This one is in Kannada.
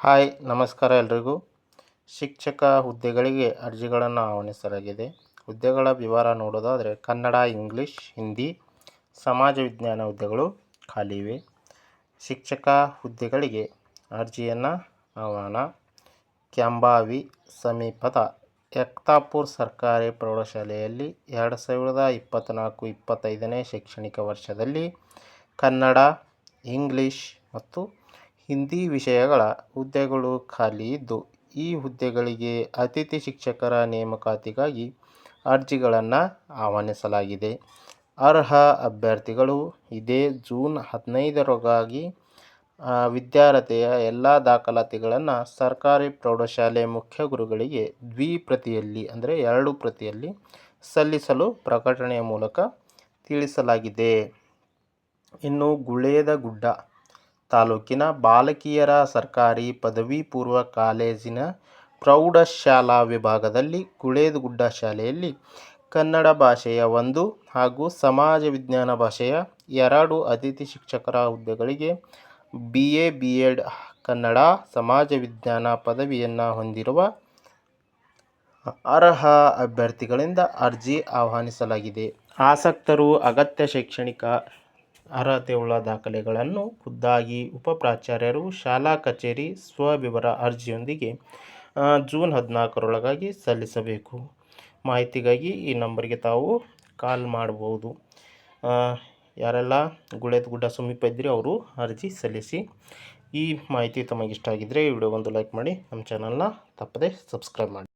ಹಾಯ್, ನಮಸ್ಕಾರ ಎಲ್ರಿಗೂ. ಶಿಕ್ಷಕ ಹುದ್ದೆಗಳಿಗೆ ಅರ್ಜಿಗಳನ್ನು ಆಹ್ವಾನಿಸಲಾಗಿದೆ. ಹುದ್ದೆಗಳ ವಿವರ ನೋಡೋದಾದರೆ, ಕನ್ನಡ, ಇಂಗ್ಲೀಷ್, ಹಿಂದಿ, ಸಮಾಜ ವಿಜ್ಞಾನ ಹುದ್ದೆಗಳು ಖಾಲಿ ಇವೆ. ಶಿಕ್ಷಕ ಹುದ್ದೆಗಳಿಗೆ ಅರ್ಜಿಯನ್ನು ಆಹ್ವಾನ. ಕ್ಯಾಂಬಾವಿ ಸಮೀಪದ ಎಕ್ತಾಪುರ್ ಸರ್ಕಾರಿ ಪ್ರೌಢಶಾಲೆಯಲ್ಲಿ ಎರಡು ಸಾವಿರದ ಇಪ್ಪತ್ತ್ನಾಲ್ಕು ಇಪ್ಪತ್ತೈದನೇ ಶೈಕ್ಷಣಿಕ ವರ್ಷದಲ್ಲಿ ಕನ್ನಡ, ಇಂಗ್ಲೀಷ್ ಮತ್ತು ಹಿಂದಿ ವಿಷಯಗಳ ಹುದ್ದೆಗಳು ಖಾಲಿ ಇದ್ದು, ಈ ಹುದ್ದೆಗಳಿಗೆ ಅತಿಥಿ ಶಿಕ್ಷಕರ ನೇಮಕಾತಿಗಾಗಿ ಅರ್ಜಿಗಳನ್ನು ಆಹ್ವಾನಿಸಲಾಗಿದೆ. ಅರ್ಹ ಅಭ್ಯರ್ಥಿಗಳು ಇದೇ ಜೂನ್ ಹದಿನೈದರೊಳಗಾಗಿ ವಿದ್ಯಾರ್ಹತೆಯ ಎಲ್ಲ ದಾಖಲಾತಿಗಳನ್ನು ಸರ್ಕಾರಿ ಪ್ರೌಢಶಾಲೆ ಮುಖ್ಯ ಗುರುಗಳಿಗೆ ದ್ವಿಪ್ರತಿಯಲ್ಲಿ, ಅಂದರೆ ಎರಡು ಪ್ರತಿಯಲ್ಲಿ ಸಲ್ಲಿಸಲು ಪ್ರಕಟಣೆಯ ಮೂಲಕ ತಿಳಿಸಲಾಗಿದೆ. ಇನ್ನು ಗುಳೇದಗುಡ್ಡ ತಾಲೂಕಿನ ಬಾಲಕಿಯರ ಸರ್ಕಾರಿ ಪದವಿ ಪೂರ್ವ ಕಾಲೇಜಿನ ಪ್ರೌಢಶಾಲಾ ವಿಭಾಗದಲ್ಲಿ ಗುಳೇದಗುಡ್ಡ ಶಾಲೆಯಲ್ಲಿ ಕನ್ನಡ ಭಾಷೆಯ ಒಂದು ಹಾಗೂ ಸಮಾಜ ವಿಜ್ಞಾನ ಭಾಷೆಯ ಎರಡು ಅತಿಥಿ ಶಿಕ್ಷಕರ ಹುದ್ದೆಗಳಿಗೆ B A B Ed Kannada ಸಮಾಜ ವಿಜ್ಞಾನ ಪದವಿಯನ್ನು ಹೊಂದಿರುವ ಅರ್ಹ ಅಭ್ಯರ್ಥಿಗಳಿಂದ ಅರ್ಜಿ ಆಹ್ವಾನಿಸಲಾಗಿದೆ. ಆಸಕ್ತರು ಅಗತ್ಯ ಶೈಕ್ಷಣಿಕ ಅರ್ಹತೆಯುಳ್ಳ ದಾಖಲೆಗಳನ್ನು ಖುದ್ದಾಗಿ ಉಪಪ್ರಾಚಾರ್ಯರು, ಶಾಲಾ ಕಚೇರಿ ಸ್ವವಿವರ ಅರ್ಜಿಯೊಂದಿಗೆ ಜೂನ್ ಹದಿನಾಲ್ಕರೊಳಗಾಗಿ ಸಲ್ಲಿಸಬೇಕು. ಮಾಹಿತಿಗಾಗಿ ಈ ನಂಬರ್ಗೆ ತಾವು ಕಾಲ್ ಮಾಡ್ಬೋದು. ಯಾರೆಲ್ಲ ಗುಳೇದಗುಡ್ಡ ಸಮೀಪ ಇದ್ದರೆ ಅವರು ಅರ್ಜಿ ಸಲ್ಲಿಸಿ. ಈ ಮಾಹಿತಿ ತಮಗಿಷ್ಟ ಆಗಿದ್ದರೆ ವಿಡಿಯೋ ಒಂದು ಲೈಕ್ ಮಾಡಿ, ನಮ್ಮ ಚಾನಲ್ನ ತಪ್ಪದೆ ಸಬ್ಸ್ಕ್ರೈಬ್ ಮಾಡಿ.